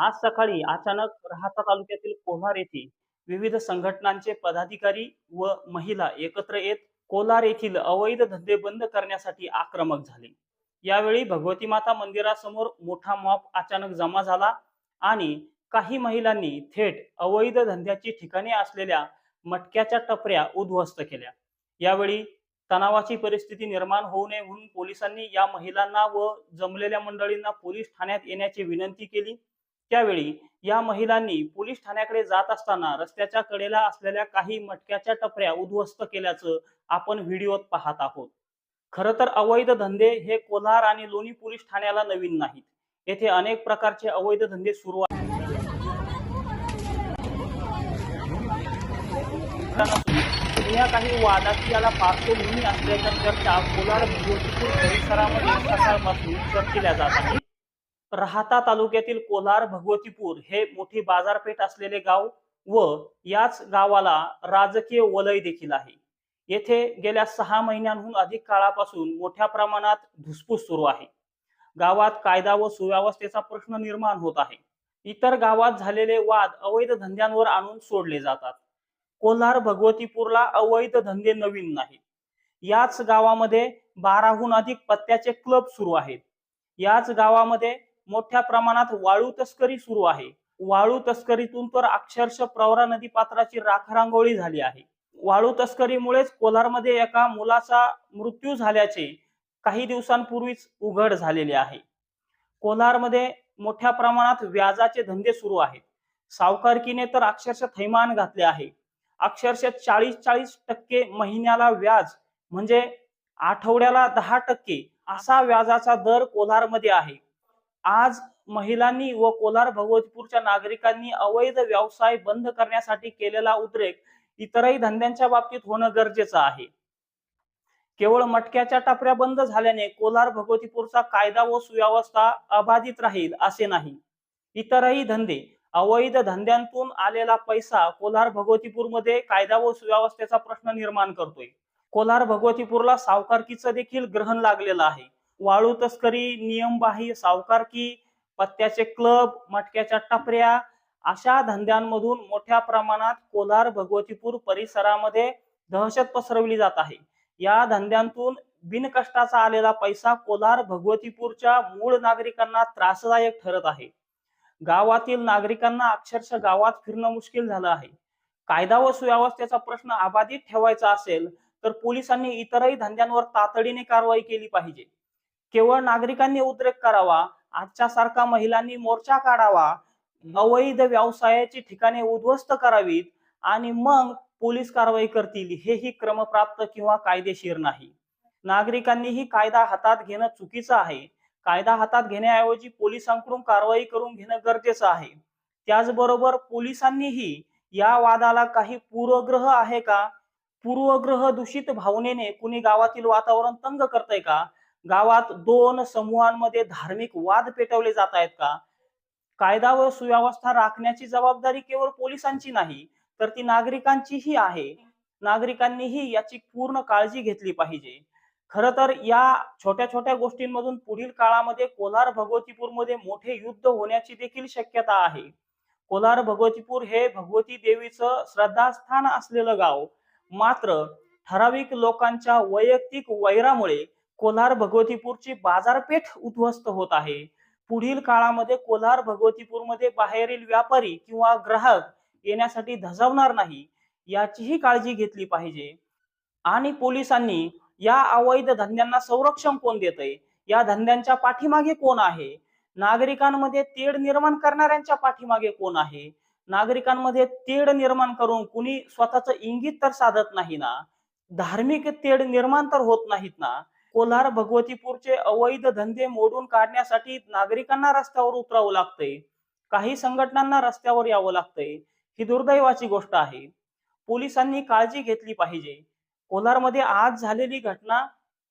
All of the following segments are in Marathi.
आज सकाळी अचानक राहता तालुक्यातील कोल्हार येथे विविध संघटनांचे पदाधिकारी व महिला एकत्र येत कोलार येथील अवैध धंदे बंद करण्यासाठी आक्रमक झाले. यावेळी भगवती माता मंदिरासमोर मोठा मॉप अचानक जमा झाला आणि काही महिलांनी थेट अवैध धंद्याची ठिकाणे असलेल्या मटक्याच्या टपऱ्या उद्ध्वस्त केल्या. यावेळी तणावाची परिस्थिती निर्माण होऊ नये म्हणून पोलिसांनी या महिलांना व जमलेल्या मंडळींना पोलीस ठाण्यात येण्याची विनंती केली. त्यावेळी या महिलांनी पोलीस ठाण्याकडे जात असताना रस्त्याच्या कडेला असलेल्या काही मटक्याच्या टपऱ्या उद्ध्वस्त केल्याचं आपण व्हिडिओत पाहत आहोत. खरं तर अवैध धंदे हे कोल्हार आणि लोणी पोलीस ठाण्याला नवीन नाहीत. येथे अनेक प्रकारचे अवैध धंदे सुरू आहेत. या काही वादाची याला पार्श्वभूमी असल्याच्या चर्चा कोलार परिसरामध्ये सकाळपासून चर्चिल्या जात आहेत राहाता तालुक्यातील कोलार भगवतीपूर हे मोठी बाजारपेठ असलेले गाव व याच गावाला राजकीय वलय देखील आहे. येथे गेल्या सहा महिन्यांहून अधिक काळापासून मोठ्या प्रमाणात धुसफूस सुरू आहे. गावात कायदा व सुव्यवस्थेचा प्रश्न निर्माण होत आहे. इतर गावात झालेले वाद अवैध धंद्यांवर आणून सोडले जातात. कोल्हार भगवतीपूरला अवैध धंदे नवीन नाहीत. याच गावामध्ये बाराहून अधिक पत्त्याचे क्लब सुरू आहेत. याच गावामध्ये मोठ्या प्रमाणात वाळू तस्करी सुरू आहे. वाळू तस्करीतून तर अक्षरशः प्रवरा नदी पात्राची राखरांगोळी झाली आहे. वाळू तस्करीमुळेच कोलारमध्ये एका मुलाचा मृत्यू झाल्याचे काही दिवसांपूर्वीच उघड झालेले आहे. कोलारमध्ये मोठ्या प्रमाणात व्याजाचे धंदे सुरू आहेत. सावकारकीने तर अक्षरशः थैमान घातले आहे. अक्षरशः चाळीस चाळीस टक्के महिन्याला व्याज म्हणजे आठवड्याला दहा टक्के असा व्याजाचा दर कोलारमध्ये आहे. आज महिलांनी व कोलार भगवतीपूरच्या नागरिकांनी अवैध व्यवसाय बंद करण्यासाठी केलेला उद्रेक इतरही धंद्यांच्या बाबतीत होणं गरजेचं आहे. केवळ मटक्याच्या टापऱ्या बंद झाल्याने कोलार भगवतीपूरचा कायदा व सुव्यवस्था अबाधित राहील असे नाही. इतरही धंदे अवैध धंद्यांतून आलेला पैसा कोलार भगवतीपूरमध्ये कायदा व सुव्यवस्थेचा प्रश्न निर्माण करतोय. कोलार भगवतीपूरला सावकारकीचं देखील ग्रहण लागलेलं आहे. वाळू तस्करी नियमबाह्य सावकारकी पत्त्याचे क्लब मटक्याच्या टपऱ्या अशा धंद्यांमधून मोठ्या प्रमाणात कोलार भगवतीपूर परिसरामध्ये दहशत पसरवली जात आहे. या धंद्यांतून बिनकष्टाचा आलेला पैसा कोलार भगवतीपूरच्या मूळ नागरिकांना त्रासदायक ठरत आहे. गावातील नागरिकांना अक्षरशः गावात फिरणं मुश्किल झालं आहे. कायदा व सुव्यवस्थेचा प्रश्न अबाधित ठेवायचा असेल तर पोलिसांनी इतरही धंद्यांवर तातडीने कारवाई केली पाहिजे. केवळ नागरिकांनी उद्रेक करावा आजच्या सारखा महिलांनी मोर्चा काढावा अवैध व्यवसायाची ठिकाणे उद्ध्वस्त करावीत आणि मग पोलीस कारवाई करतील हेही क्रमप्राप्त किंवा कायदेशीर नाही. नागरिकांनीही कायदा हातात घेणं चुकीचं आहे. कायदा हातात घेण्याऐवजी पोलिसांकडून कारवाई करून घेणं गरजेचं आहे. त्याचबरोबर पोलिसांनीही या वादाला काही पूर्वग्रह आहे का? पूर्वग्रह दूषित भावनेने कुणी गावातील वातावरण तंग करतय का? गावात दोन समूहांमध्ये धार्मिक वाद पेटवले जात आहेत का? कायदा व सुव्यवस्था राखण्याची जबाबदारी केवळ पोलिसांची नाही तर ती नागरिकांचीही आहे. नागरिकांनीही याची पूर्ण काळजी घेतली पाहिजे. खर तर या छोट्या छोट्या गोष्टींमधून पुढील काळामध्ये कोलार भगवतीपूरमध्ये मोठे युद्ध होण्याची देखील शक्यता आहे. कोलार भगवतीपूर हे भगवती देवीचं श्रद्धास्थान असलेलं गाव. मात्र ठराविक लोकांच्या वैयक्तिक वैरामुळे कोलार भगवतीपूरची बाजारपेठ उद्ध्वस्त होत आहे. पुढील काळामध्ये कोलार भगवतीपूरमध्ये बाहेरील व्यापारी किंवा ग्राहक येण्यासाठी धजावणार नाही याचीही काळजी घेतली पाहिजे. आणि पोलिसांनी या अवैध धंद्यांना संरक्षण कोण देतय? या धंद्यांच्या पाठीमागे कोण आहे? नागरिकांमध्ये तेढ निर्माण करणाऱ्यांच्या पाठीमागे कोण आहे? नागरिकांमध्ये तेढ निर्माण करून कुणी स्वतःच इंगित तर साधत नाही ना? धार्मिक तेढ निर्माण तर होत नाहीत ना? कोलार भगवतीपूरचे अवैध धंदे मोडून काढण्यासाठी नागरिकांना रस्त्यावर उतरावं लागतंय. काही संघटनांना रस्त्यावर यावं लागतंय. ही दुर्दैवाची गोष्ट आहे. पोलिसांनी काळजी घेतली पाहिजे. कोलारमध्ये आज झालेली घटना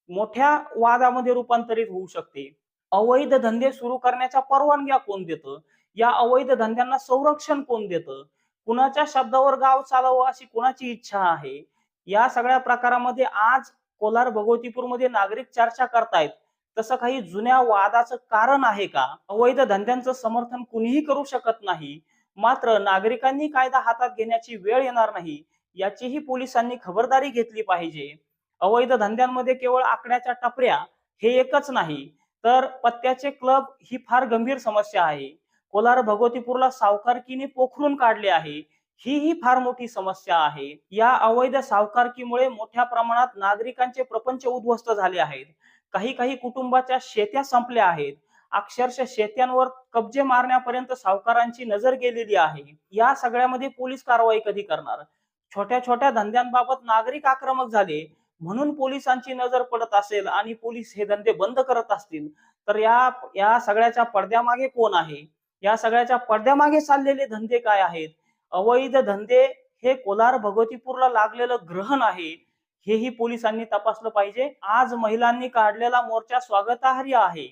मोठ्या वादामध्ये रूपांतरित होऊ शकते. अवैध धंदे सुरू करण्याच्या परवानग्या कोण देतं? या अवैध धंद्यांना संरक्षण कोण देतं? कुणाच्या शब्दावर गाव चालावं अशी कुणाची इच्छा आहे? या सगळ्या प्रकारामध्ये आज कोलार भगवतीपूरमध्ये नागरिक चर्चा करतायत. तसं काही जुन्या वादाचं कारण आहे का? अवैध धंद्यांचं समर्थन कुणीही करू शकत नाही. मात्र नागरिकांनी कायदा हातात घेण्याची वेळ येणार नाही याचीही पोलिसांनी खबरदारी घेतली पाहिजे. अवैध धंद्यांमध्ये केवळ आकड्याच्या टपऱ्या हे एकच नाही तर पत्त्याचे क्लब ही फार गंभीर समस्या आहे. कोलार भगवतीपूरला सावकारकीने पोखरून काढले आहे. ही ही फार मोठी समस्या आहे. या अवैध सावकारकीमुळे मोठ्या प्रमाणात नागरिकांचे प्रपंच उद्ध्वस्त झाले आहेत. काही काही कुटुंबाच्या शेत्या संपल्या आहेत. अक्षरशः शेत्यांवर कब्जे मारण्यापर्यंत सावकारांची नजर गेलेली आहे. या सगळ्यामध्ये पोलीस कारवाई कधी करणार? छोट्या छोट्या धंद्यांबाबत नागरिक आक्रमक झाले. म्हणून पोलिसांची नजर पडत असेल आणि पोलीस हे धंदे बंद करत असतील तर या या सगळ्याच्या पडद्यामागे कोण आहे? या सगळ्याच्या पडद्यामागे चाललेले धंदे काय आहेत? अवैध धंदे हे कोलार भगवतीपूरला लागलेलं ग्रहण आहे हेही पोलिसांनी तपासलं पाहिजे. आज महिलांनी काढलेला मोर्चा स्वागतार्ह आहे.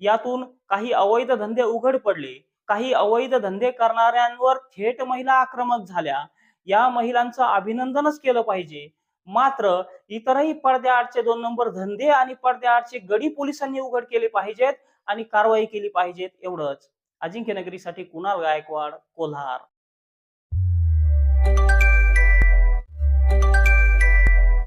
यातून काही अवैध धंदे उघड पडले काही अवैध धंदे करणाऱ्यांवर थेट महिला आक्रमक झाल्या. या महिलांचं अभिनंदनच केलं पाहिजे. मात्र इतरही पडद्याआडचे दोन नंबर धंदे आणि पडद्याआडचे गडी पोलिसांनी उघड केले पाहिजेत आणि कारवाई केली पाहिजेत एवढंच. अजिंक्यनगरीसाठी कुणाल गायकवाड कोल्हार.